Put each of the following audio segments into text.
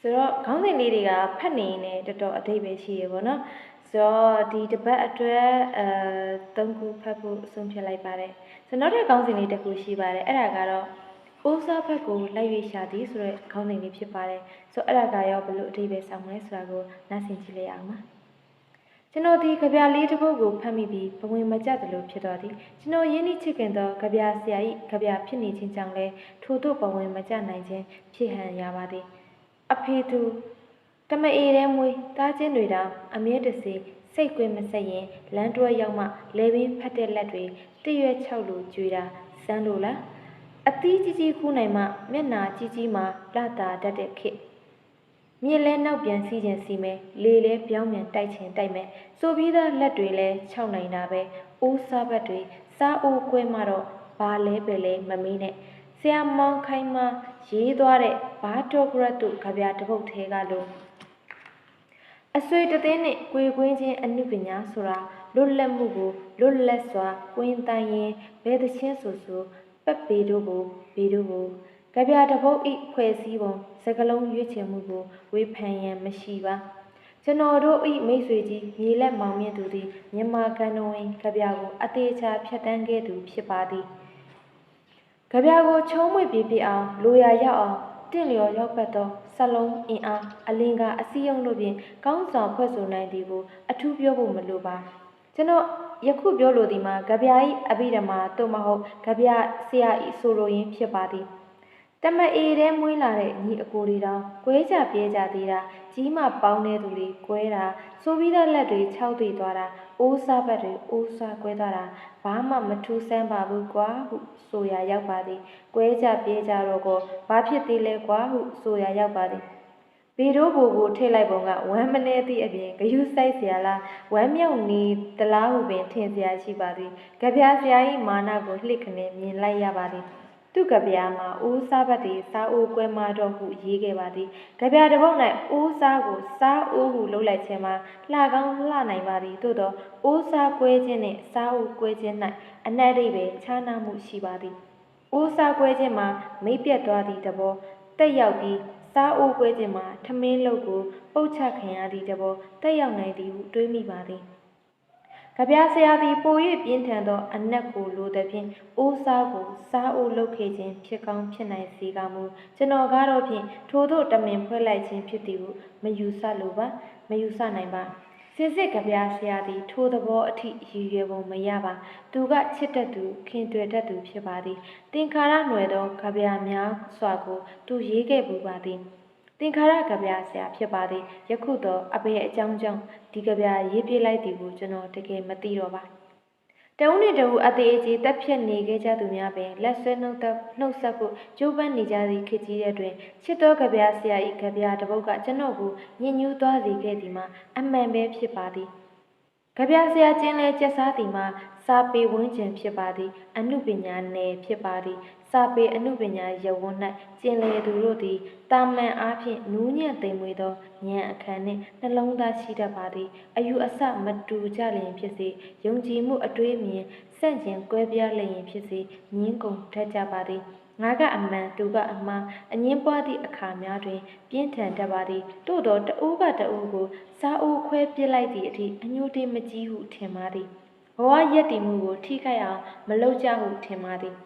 ဆိုတော့ခေါင်းစဉ်လေးတွေကဖတ်နေရင်လည်းတော်တော်အဓိပ္ပာယ်ရှိရပေါ့နော်ဆိုတော့ဒီတစ်ပတ်အတွက်အဲသုံးခုဖတ်ဖို့အဆုံးဖြတ်လိုက်ပါတယ်ဆိုတော့နောက်တဲ့ခေါင်းစဉ်လေးတစ်ခုရှိပါတယ်အဲ့ဒါကတော့အိုးစားဖက်ကိုလိုက်၍ရှာသည်ဆိုတဲ့ခေါင်းစဉ်လေးဖြစ်ပါတယ်ဆိုတော့အဲ့ဒါကရောဘယ်လိုအဓိပ္ပာယ်ဆောင်မလဲဆိုတာကိုနားဆင်ကြည့်လိုက်အောင်ပါကျွန်တော်ဒီကြပြလေးတစ်ပုဒ်ကိုဖတ်မိပြီးဘဝင်မကြသလိုဖြစ်တော်သည်ကျွန်တော်ရင်းနှီးချစ်ခင်သောကြပြဆရာ၏ကြပြဖြစ်နေခြင်းကြောင့်လည်းထို့သို့ဘဝင်မကြနိုင်ခြင်းဖြစ်ဟန်ရပါသည် အဖေသူတမအေတဲမွေးတားချင်းတွေတောင်အမြဲတစေစိတ်ကွင်းမဆက်ရင်လမ်းတွဲရောက်မှလေပင်ဖတ်တဲ့လက်တွေတရွက်၆လူကြွေတာစမ်းလို့လားအသီးကြီးကြီးခူးနိုင်မှမျက်နာကြီးကြီးမှလှတာတတ်တဲ့ခေတ်မြစ်လဲနောက်ပြန်စီးခြင်းစီမယ်လေလဲပြောင်းပြန်တိုက်ခြင်းတိုက်မယ်ဆိုပြီးသားလက်တွေလဲခြောက်နိုင်တာပဲအိုးစားဘက်တွေစားအိုးကွဲမှတော့ဘာလဲပဲလဲမမေးနဲ့ ဆရာမောင်ခိုင်မရေးသွားတဲ့ဘာတော့ဂရက်တို့ကြပြတစ်ပုတ်သေးကလို့အဆွေတသိန်းနဲ့ကိုယ်ကွင်းချင်းအနုပညာဆိုတာလွတ်လပ်မှုကိုလွတ်လပ်စွာကွင်းတိုင်ရင်ဘယ်သချင်းဆိုဆိုပက်ပေတို့ကိုဘေတို့ကိုကြပြတပုတ်ဤဖွဲ့စည်းပုံစကလုံးရွေးချယ်မှုကိုဝေဖန်ရန်မရှိပါကျွန်တော်တို့ဤမိတ်ဆွေကြီးမြေလက်မောင်မြင့်သူသည်မြန်မာကန်တော်ဝင်ကြပြကိုအသေးချာဖြတ်တန်းခဲ့သူဖြစ်ပါသည် ကြပြကိုချုံးမွေပြပြအောင်လိုရာရောက်အောင်တင့်လျော်ရောက်ပတ်သောစလုံးအင်အားအလင်းကအစည်းအုံတို့ဖြင့်ကောင်းစွာဖွဲ့ဆိုနိုင်သည်ကိုအထူးပြောဖို့မလိုပါကျွန်တော်ယခုပြောလိုသည်မှာကြပြ၏အဘိဓမ္မာသို့မဟုတ်ကြပြဆရာ၏ဆိုလိုရင်းဖြစ်ပါသည် တမအေတဲမွေးလာတဲ့ညီအကိုတွေတောင်ကွဲကြပြဲကြသေးတာကြီးမပေါင်းတဲ့သူတွေကွဲတာဆိုပြီးသားလက်တွေခြောက်သွေသွားတာအိုးစားဘက်တွေအိုးစားကွဲသွားတာဘာမှမထူးဆန်းပါဘူးကွာဟုဆိုရရောက်ပါသည်ကွဲကြပြဲကြတော့ကိုဘာဖြစ်သေးလဲကွာဟုဆိုရရောက်ပါသည်ဗီတို့ဘူကိုထိတ်လိုက်ပုံကဝမ်းမနေသည့်အပြင်ဂယုစိုက်เสียလားဝမ်းမြောက်နေသလားဟုပင်ထင်เสียရှိပါသည်ကြပြားဆရာ၏မာနကိုလှစ်ခနဲမြင်လိုက်ရပါသည် သူကဗျာမှာဦးစားဘတ်တွေစားအိုးကွဲမတော့ဟုရေးခဲ့ပါသည်။ကြဗျာတစ်ပုတ်၌ဦးစားကိုစားအိုးဟုလှုပ်လိုက်ခြင်းမှာလှကောင်းလှနိုင်ပါသည်။သို့သောဦးစားကွဲခြင်းနှင့်စားအိုးကွဲခြင်း၌အနက်အဓိပ္ပာယ်ခြားနားမှုရှိပါသည်။ဦးစားကွဲခြင်းမှာမိတ်ပြတ်သွားသည့်တဘောတက်ရောက်ပြီးစားအိုးကွဲခြင်းမှာထမင်းလုပ်ကိုပုတ်ချခံရသည့်တဘောတက်ရောက်နိုင်သည်ဟုတွေးမိပါသည်။ ကြပြဆရာသည်ပို၍ပြင်းထန်သောအနက်ကိုလိုသည်ဖြင့်အိုးစားကိုစားအိုးလုပ်ခဲ့ခြင်းဖြစ်ကောင်းဖြစ်နိုင်စေကမူကျွန်တော်ကတော့ဖြင့်ထိုသို့တမင်ဖွဲ့လိုက်ခြင်းဖြစ်သည်ဟုမယူဆလိုပါမယူဆနိုင်ပါစစ်စစ်ကြပြဆရာသည်ထိုသဘောအထိရည်ရွယ်ပုံမရပါသူကချစ်တတ်သူခင်တွေ့တတ်သူဖြစ်ပါသည်သင်္ခါရຫນွယ်သောကြပြများစွာကိုသူရေးခဲ့ပူပါသည် သင်္ခါရကဗျာဆရာဖြစ်ပါသည်ယခုတော့အဘေအကြောင်းကြောင့်ဒီကဗျာရေးပြလိုက်သည်ကိုကျွန်တော်တကယ်မသိတော့ပါတဦးနဲ့တဦးအသေးအကြီးတက်ဖြတ်နေခဲ့ကြသူများပင်လက်ဆွဲနှုတ်သက်နှုတ်ဆက်ဖို့ကြိုးပမ်းနေကြသည့်ခေတ်ကြီးတဲ့တွင်ချစ်တော်ကဗျာဆရာ၏ကဗျာတစ်ပုဒ်ကကျွန်တော်ကိုညှဉ်းညူးသွားစေခဲ့သည်မှာအမှန်ပဲဖြစ်ပါသည်ကြပြဆရာချင်းလဲကျက်စားသည်မှာ စာပေဝန်းကျင်ဖြစ်ပါသည်အနုပညာနယ်ဖြစ်ပါသည် စာပေအနုပညာရဝန်း၌ကျင်လေသူတို့သည်တာမန်အားဖြင့်နူးညံ့သိမ်မွေသောဉာဏ်အခမ်းနှင့်နှလုံးသားရှိတတ်ပါသည် အယူအဆမတူကြလျင်ဖြစ်စေယုံကြည်မှုအတွေးအမြင်စန့်ကျင်ကွဲပြားလျင်ဖြစ်စေငင်းကုန်ထက်ကြပါသည်ငါကအမှန်သူကအမှားအငင်းပွားသည့်အခါများတွင် ပြင်းထန်တတ်ပါသည်တို့တော့တအိုးကတအိုးကိုစားအိုးခွဲပစ်လိုက်သည့်အထိအညှိုးတေးမကြီးဟုထင်ပါသည် ဘဝရက်တည်မှုကိုထိခိုက်အောင်မလုပ်ကြဟုထင်ပါသည်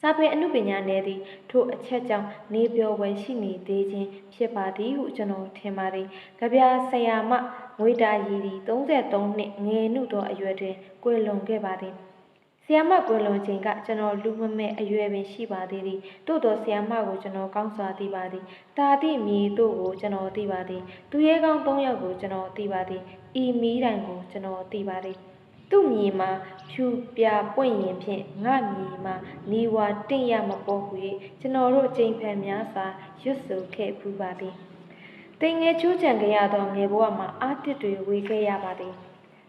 စာပေအမှုပညာနယ်သည်ထိုအချက်ကြောင့်နေပြောဝယ်ရှိနေသေးခြင်းဖြစ်ပါသည်ဟုကျွန်တော်ထင်ပါသည်။ကြပြဆရာမငွေတာရည်သည်33နှစ်ငယ်နုသောအရွယ်တွင်ကွယ်လွန်ခဲ့ပါသည်။ဆီယမကွယ်လွန်ချိန်ကကျွန်တော်လူမမဲ့အရွယ်ပင်ရှိပါသေးသည်။သို့သောဆီယမကိုကျွန်တော်ကောင်းစွာသိပါသည်။တာသည့်မြေတို့ကိုကျွန်တော်သိပါသည်။သူရဲကောင်း၃ယောက်ကိုကျွန်တော်သိပါသည်။ဤမီးတိုင်ကိုကျွန်တော်သိပါသည်။ သူ့မြေမှာဖြူပြပွင့်ရင်ဖြင့်ငါမြေမှာနေဝါတင့်ရမပေါ်ဟု၍ကျွန်တော်တို့ကြိမ်ဖန်များစွာရွတ်ဆိုခဲ့ဖူးပါသည်တင်ငယ်ချိုးချံကြရသောငယ်ဘဝမှာအာတစ်တွေဝေခဲ့ရပါသည်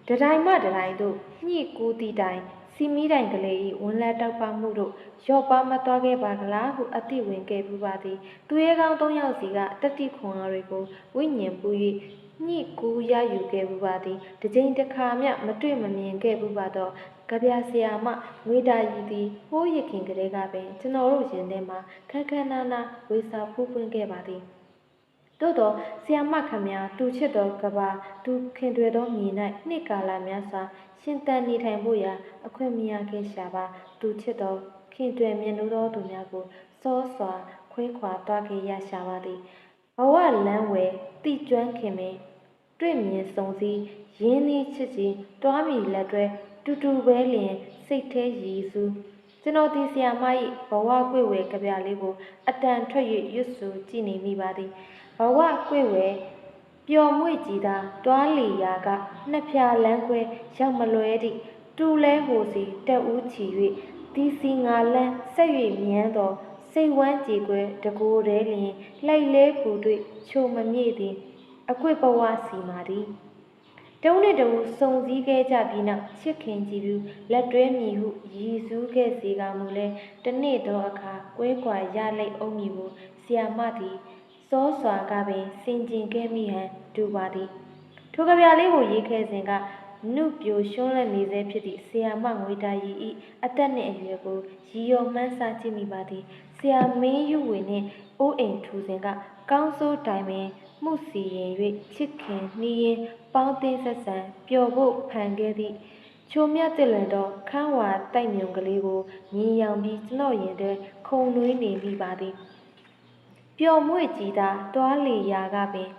တတိုင်းမှတတိုင်းတို့ညှိကူးသည့်တိုင်စီမီတိုင်ကလေး၏ဝန်လက်တောက်ပမှုတို့ရော့ပါမသွားခဲ့ပါကလားဟုအတိဝင်ခဲ့ပူပါသည်သူရဲကောင်းသုံးယောက်စီကတတိခွန်အားတွေကိုဝိညာဉ်ပူ၍ ညှိကူးရယူခဲ့ပူပါသည်တစ်ကြိမ်တစ်ခါမျှမတွေ့မမြင်ခဲ့ပူပါတော့ကြပြဆရာမငွေတာရည်သည်ဟိုးရခင်ကလေးကပင်ကျွန်တော်တို့ရင်ထဲမှာခက်ခက်နာနာဝေစာဖူးပွင့်ခဲ့ပါသည်သို့သောဆီယမခမများသူချစ်သောကဘာသူခင်တွေသောမြေ၌နှစ်ကာလများစွာရှင်တန်နေထိုင်ဖို့ရာအခွင့်မရခဲ့ရှာပါသူချစ်သောခင်တွေမြင်လို့သောသူများကိုစောစွာခွဲခွာသွားခဲ့ရရှာပါသည်ဘဝလမ်းဝယ်တိကျွမ်းခင်မင် တွေ့မြင်စုံစည်းရင်းနှီးချစ်ချင်းတွားမိလက်တွဲတူတူပဲလျင်စိတ်แท้ရည်စူးကျွန်တော်ဒီဆီယာမ၏ဘဝကွေဝဲကြပြလေးကိုအတန်ထွက်၍ရွတ်ဆိုကြည်နေမိပါသည်ဘဝကွေဝဲပျော်မွေ့ကြည်သာတွားလီရာကနှစ်ဖြာလန်းခွဲရောက်မလွဲသည့်တူလဲဟိုစီတက်ဦးချီ၍ဒီစီငါလန်းဆက်၍မြန်းသောစိတ်ဝမ်းကြည်ကွဲတကိုယ်တည်းလျင်လှိုက်လဲပူတွေ့ချိုမမြင့်သည် အကွေ့ဘဝစီမာသည်တုံးနဲ့တူစုံစည်းခဲ့ကြပြီးနောက်ချစ်ခင်ကြည်ပြူလက်တွဲမြည်ဟုရည်စူးခဲ့စေကမူလဲတနေ့တော့အခါကွဲကွာရလိုက်အောင်မည်ကိုဆီယာမသည်စောစွာကပင်စင်ကျင်ခဲ့မိဟန်တူပါသည်ထိုကဗျာလေးကိုရေးခဲ့စဉ်ကနုပြိုရှွန်းလက်နေစေဖြစ်သည့်ဆီယာမငွေတာရီဤအသက်နှင့်အရွယ်ကိုရည်ရောမှန်းဆကြည့်မိပါသည်ဆီယာမင်းယူဝေနှင့်အိုးအိမ်ထူစဉ်ကကောင်းစိုးတိုင်ပင် မှုစီရင်၍ချစ်ခင်နှီးရင်ပေါင်းသိဆက်ဆံပျော်ဖို့ဖန်ခဲ့သည့်ချိုမြတ်တဲ့လွန်သောခန်းဝါတိုက်မြုံကလေးကိုမြင်ရောင်ပြီးကျွန်တော်ရင်ထဲခုံနှွေးနေမိပါသည်ပျော်မွေ့ကြည်သာတွားလီရာကပင်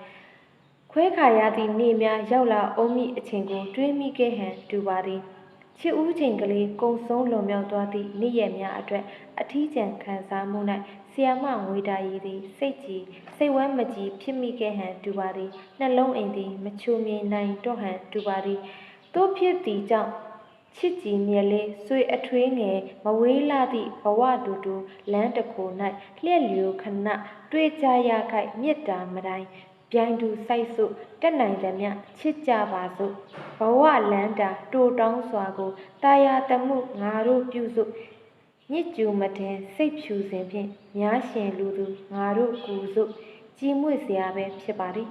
ခွဲခါရသည့်နေ့များရောက်လာအောင်မိအချိန်ကိုတွေးမိခဲ့ဟန်တူပါသည် ချစ်ဦးချိန်ကလေးကုံဆုံးလွန်မြောက်သွားသည့်နေ့ရက်များအတွက်အထီးကျန်ခံစားမှု၌ဆီယာမငွေတာရည်သည်စိတ်ကြည်စိတ်ဝမ်းမကြည်ဖြစ်မိခဲ့ဟန်တူပါသည်နှလုံးအိမ်သည်မချိုမြင်နိုင်တော့ဟန်တူပါသည်တို့ဖြစ်သည်ကြောင့်ချစ်ကြည်မြဲလေးဆွေအထွေးငယ်မဝေးလာသည့်ဘဝတူတူလမ်းတစ်ခု၌လျက်လျူခဏတွေ့ကြရခိုက်မေတ္တာမတိုင်း ပြိုင်သူစိုက်စုတက်နိုင်သမျှချစ်ကြပါစို့ဘဝလန်းတာတိုတောင်းစွာကိုတာယာတမှုငါတို့ပြုစုညစ်ကျူမတင်စိတ်ဖြူစဉ်ဖြင့်များရှင်လူသူငါတို့ကူစုကြည်မွေ့စရာပဲဖြစ်ပါသည်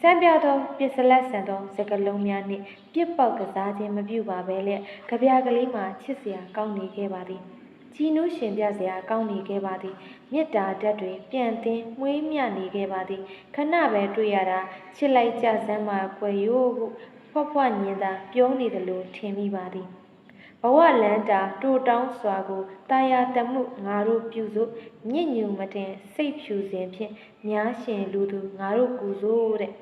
စံပြသောပစ္စလက်ဆန်သောစကလုံးများနှင့်ပြစ်ပေါက်ကစားခြင်းမပြုပါဘဲလျက်ကဗျာကလေးမှာချစ်စရာကောင်းနေခဲ့ပါသည် ကြည်နူးရှင်ပြစရာကောင်းနေခဲ့ပါသည်မေတ္တာဓာတ်တွေပြန်သင်းမွေးမြနေခဲ့ပါသည်ခဏပဲတွေ့ရတာချစ်လိုက်ကြစမ်းမှာကွယ်ရိုးဟုဖွက်ဖွက်ညင်သာပြောနေတယ်လို့ထင်မိပါသည်ဘဝလန်းတာတိုတောင်းစွာကိုတာယာတမှုငါတို့ပြုစုညစ်ညူမတင်စိတ်ဖြူစဉ်ဖြင့်များရှင်လူသူငါတို့ကူစိုးတဲ့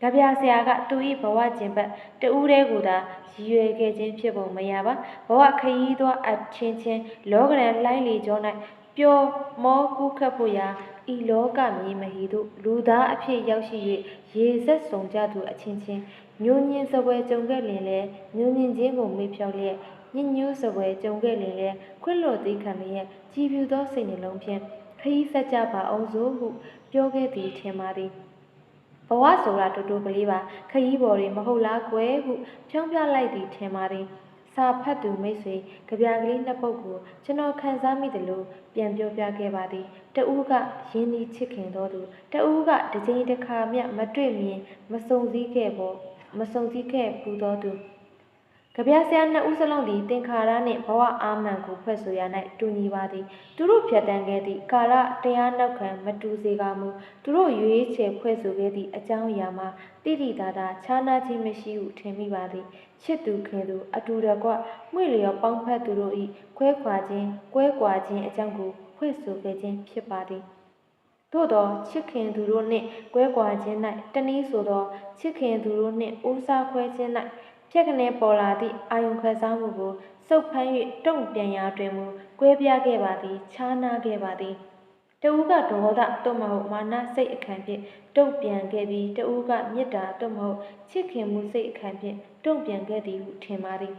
ကြပြဆရာကသူ၏ဘဝကျင်ပတ်တူးတဲ့ကိုသာရည်ရွယ်ခဲ့ခြင်းဖြစ်ပုံမရပါဘဝခရီးသွားအချင်းချင်းလောကရန်လှိုင်းလီကျော်၌ပျော်မောကူးခတ်ဖို့ရာဤလောကမြေမဟီတို့လူသားအဖြစ်ရောက်ရှိ၍ရေဆက်ဆောင်ကြသူအချင်းချင်းညိုညင်းစပွဲကြုံခဲ့လင်လဲညိုညင်းခြင်းကိုမေ့ဖြောက်လျက်ညညိုးစပွဲကြုံခဲ့လင်လဲခွင့်လွတ်သေးခံလျက်ကြည်ပြူသောစိတ်နှလုံးဖြင့်ခရီးဆက်ကြပါအောင်စို့ဟုပြောခဲ့သည်ထင်ပါသည် ဘဝဆိုတာတူတူကလေးပါခရီးပေါ်တွေမဟုတ်လားကွယ်ဟုဖြောင်းပြလိုက်သည်ထင်ပါသည်စာဖတ်သူမိတ်ဆွေကြပြကလေးနှစ်ပုဒ်ကိုကျွန်တော်ခံစားမိတယ်လို့ပြန်ပြောပြခဲ့ပါသည်တဦးကရင်းနှီးချစ်ခင်တော်သူတဦးကတစ်ချိန်တစ်ခါမျှမတွေ့မြင်မစုံစည်းခဲ့ပေါ်မစုံစည်းခဲ့ပူတော်သူ ကြပြဆရာနှစ်ဦးစလုံးသည်သင်္ခါရနှင့်ဘဝအာမန်ကိုဖွဲ့ဆိုရ၌တူညီပါသည်သူတို့ဖြတ်တန်းခဲ့သည့်ကာလတရားနောက်ခံမတူစေကမူသူတို့ရွေးချယ်ဖွဲ့ဆိုခဲ့သည့်အကြောင်းအရာမှာတိတိတသာခြားနာခြင်းမရှိဟုထင်မိပါသည်ချစ်သူခင်သူအတူတကွမှွေလျော်ပေါင်းဖက်သူတို့၏ခွဲခွာခြင်းကွဲကွာခြင်းအကြောင်းကိုဖွဲ့ဆိုခဲ့ခြင်းဖြစ်ပါသည်သို့သောချစ်ခင်သူတို့နှင့်ကွဲကွာခြင်း၌တနည်းဆိုသောချစ်ခင်သူတို့နှင့်ဦးစားခွဲခြင်း၌ ဖြက်ကနေပေါ်လာသည့်အာယုံခွဲစားမှုကိုစုပ်ဖမ်း၍တုံ့ပြန်ရာတွင်မူကွဲပြားခဲ့ပါသည်ခြားနာခဲ့ပါသည်တဦးကဒေါသသို့မဟုတ်မာနစိတ်အခမ်းဖြင့်တုံ့ပြန်ခဲ့ပြီးတဦးကမေတ္တာသို့မဟုတ်ချစ်ခင်မှုစိတ်အခမ်းဖြင့်တုံ့ပြန်ခဲ့သည်ဟုထင်ပါသည်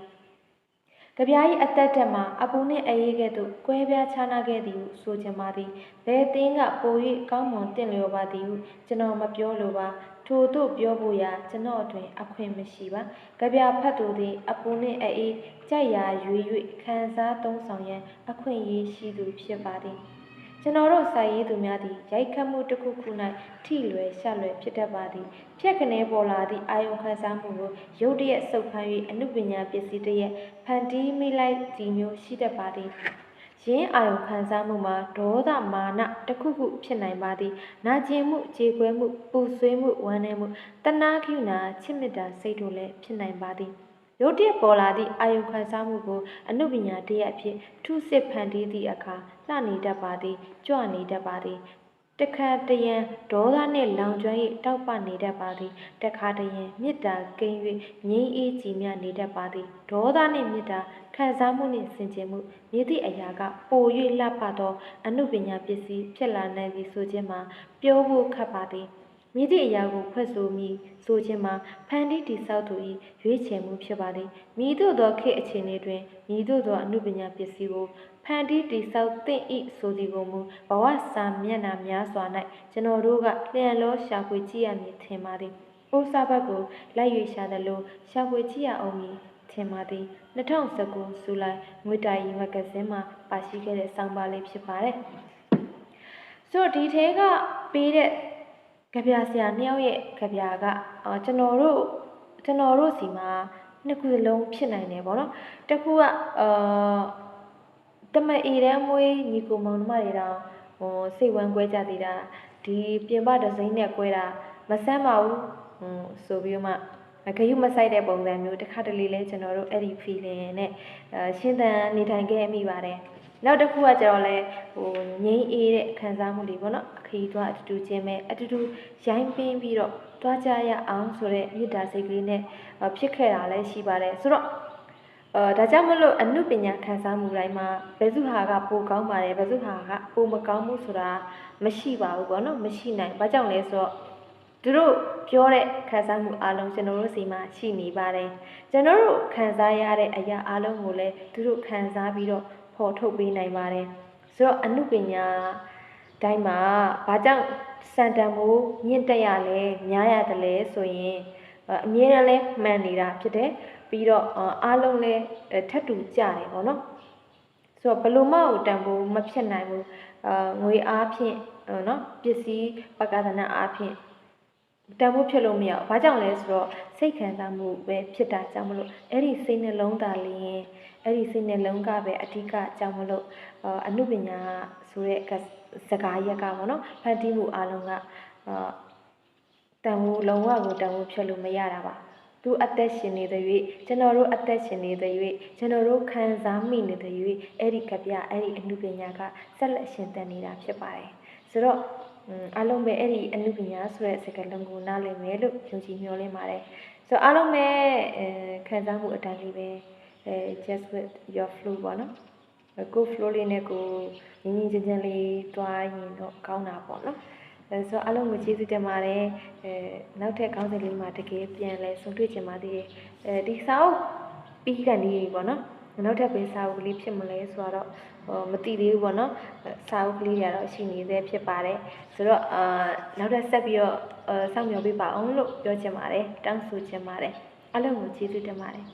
ကြပြား၏အသက်တက်မှာအပူနှင့်အေးကဲ့သို့ကွဲပြားခြားနာခဲ့သည်ဟုဆိုချင်ပါသည်ဘယ်သင်းကပို၍ကောင်းမွန်တင့်လျော်ပါသည်ဟုကျွန်တော်မပြောလိုပါ ထို့သို့ပြောဖို့ရာကျွန်တော်တွင် အခွင့်မရှိပါကြပြဖတ်သူသည် အပူနှင့်အေးကြိုက်ရာရွေ၍ခံစားသုံးဆောင်ရန် အခွင့်အရေးရှိသူဖြစ်ပါသည်ကျွန်တော်တို့စာရေးသူများသည်ရိုက်ခတ်မှုတစ်ခုခု၌ထိလွယ်ရှလွယ်ဖြစ်တတ်ပါသည်ဖြက်ကနေပေါ်လာသည့်အာယုံခံစားမှုကိုရုတ်တရက်စုပ်ဖမ်း၍အမှုပညာပစ္စည်းတစ်ရက်ဖန်တီးမိလိုက်သည်မျိုးရှိတတ်ပါသည် ရင်းအာယုံခံစားမှုမှာဒေါသမာနတစ်ခုခုဖြစ်နိုင်ပါသည်နာကျင်မှုကြေကွဲမှုပူဆွေးမှုဝမ်းနည်းမှုတဏှာကိူနာချစ်မေတ္တာစိတ်တို့လည်းဖြစ်နိုင်ပါသည်ရုတ်တရက်ပေါ်လာသည့်အာယုခံစားမှုကိုအနုပညာတရားအဖြစ်ထုစစ်ဖန်တီးသည့်အခါလှနေတတ်ပါသည်ကြွနေတတ်ပါသည် တခါတရံဒေါသနှင့်လောင်ကျွမ်း၍တောက်ပနေတတ်ပါသည်တခါတရံမေတ္တာကိန်း၍ငြိမ်းအေးကြည်မြနေတတ်ပါသည်ဒေါသနှင့်မေတ္တာခံစားမှုနှင့်ဆင်ခြင်မှုမြည်သည့်အရာကပို၍လှပသောအနုပညာပစ္စည်းဖြစ်လာနိုင်ပြီဆိုခြင်းမှာပြောဖို့ခက်ပါသည်မြည်သည့်အရာကိုဖွဲ့ဆိုမိဆိုခြင်းမှာဖန်တီးတိဆောက်သူ၏ရွေးချယ်မှုဖြစ်ပါသည်မြည်သို့သောခေတ်အခြေအနေတွင်မြည်သို့သောအနုပညာပစ္စည်းကို ဖန်တီးတိဆောက်သင့်၏ဆိုသည်ကိုမူဘဝစာမျက်နှာများစွာ၌ကျွန်တော်တို့ကလျှံလောရှာဖွေကြည့်ရမည်ထင်ပါသည်။အိုစာဘတ်ကိုလိုက်၍ရှာသလိုရှာဖွေကြည့်ရအောင်မည်ထင်ပါသည်2019ဇူလိုင်ငွေတာရီမဂ္ဂဇင်းမှာပါရှိခဲ့တဲ့စောင်းပါလေးဖြစ်ပါတယ်။ဆိုတော့ဒီထဲကပေးတဲ့ကြပြဆရာနှစ်ယောက်ရဲ့ကြပြကအော်ကျွန်တော်တို့ကျွန်တော်တို့စီမှာနှစ်ခုစလုံးဖြစ်နိုင်တယ်ပေါ့နော်။တစ်ခုကအာ တမအေတန်းမွေးညီကိုမောင်နှမတွေတောင်ဟိုစိတ်ဝမ်းကွဲကြသေးတာဒီပြင်ပဒီဇိုင်းနဲ့ကွဲတာမဆမ်းပါဘူးဟိုဆိုပြီးတော့မှဂယုမဆိုင်တဲ့ပုံစံမျိုးတစ်ခါတလေလဲကျွန်တော်တို့အဲ့ဒီ feeling နဲ့အဲရှင်းသန်နေထိုင်ခဲ့မိပါတယ်နောက်တစ်ခုကကျတော့လဲဟိုငိမ့်အေးတဲ့ခံစားမှုတွေပေါ့နော်အခီးသွားအတူတူချင်းပဲအတူတူရိုင်းပင်းပြီးတော့သွားကြရအောင်ဆိုတဲ့မေတ္တာစိတ်ကလေးနဲ့ဖြစ်ခဲ့တာလည်းရှိပါတယ်ဆိုတော့ အဲဒါကြောင့်မလို့အနုပညာခံစားမှုတိုင်းမှာဘယ်သူဟာကပိုကောင်းပါတယ်ဘယ်သူဟာကပိုမကောင်းဘူးဆိုတာမရှိပါဘူးပေါ့နော်မရှိနိုင်ဘာကြောင့်လဲဆိုတော့သူတို့ပြောတဲ့ခံစားမှုအလုံးကျွန်တော်တို့စီမှာရှိနေပါတယ်ကျွန်တော်တို့ခံစားရတဲ့အရာအလုံးကိုလည်းသူတို့ခံစားပြီးတော့ဖော်ထုတ်ပေးနိုင်ပါတယ်ဆိုတော့အမှုပညာတိုင်းမှာဘာကြောင့်စံတန်မှုမြင့်တက်ရလဲများရတယ်လဲဆိုရင်အမြဲတမ်းလဲမှန်နေတာဖြစ်တယ် ပြီးတော့အားလုံးလဲထပ်တူကြတယ်ပေါ့နော်ဆိုတော့ဘလို့မဟုတ်တန်ဖို့မဖြစ်နိုင်ဘူးအာငွေအားဖြင့်နော်ပစ္စည်းပက္ခဒနာအားဖြင့်တန်ဖို့ဖြစ်လို့မရဘူး။ဘာကြောင့်လဲဆိုတော့စိတ်ခံစားမှုပဲဖြစ်တာကြောင့်မလို့အဲ့ဒီစိတ်နှလုံးသားလျင်အဲ့ဒီစိတ်နှလုံးကပဲအဓိကကြောင့်မလို့အနုပညာဆိုတဲ့စကားရက်ကပေါ့နော်ဖန်တီးမှုအလုံးကအာတန်ဖို့လုံးဝကိုတန်ဖို့ဖြစ်လို့မရတာပါ။ သူအသက်ရှင်နေတဲ့၍ကျွန်တော်တို့အသက်ရှင်နေတဲ့၍ကျွန်တော်တို့ခံစားမိနေတဲ့၍အဲ့ဒီကပြအဲ့ဒီအနုပညာကဆက်လက်ရှင်သန်နေတာဖြစ်ပါတယ်။ဆိုတော့အားလုံးပဲအဲ့ဒီအနုပညာဆိုတဲ့စကားလုံးကိုနားလည်မယ်လို့ယုံကြည်မျှော်လင့်ပါတယ်။ဆိုတော့အားလုံးပဲအဲခံစားမှုအတိုင်းလေးပဲအဲ just with your flow ပေါ့နော်။ကို flow လေးနဲ့ကိုငင်းငင်းချင်းချင်းလေးသွားရင်တော့ကောင်းတာပေါ့နော်။ အဲဆိုအားလုံးကိုကျေးဇူးတင်ပါတယ်။အဲနောက်ထပ်ကောင်းစင်လေးမှာတကယ်ပြန်လဲဆုံတွေ့ချင်ပါသေးတယ်။အဲဒီစာအုပ်ပြီးကန်ဒီပေါ့နော်။နောက်ထပ်ပေးစာအုပ်ကလေးဖြစ်မလဲဆိုတော့ဟိုမသိသေးဘူးပေါ့နော်စာအုပ်ကလေးတွေကတော့ရှိနေသေးဖြစ်ပါတယ်ဆိုတော့အာနောက်ထပ်ဆက်ပြီးတော့စောင့်မျှော်ပေးပါအောင်လို့ပြောချင်ပါတယ်တောင်းဆိုချင်ပါတယ်အားလုံးကိုကျေးဇူးတင်ပါတယ်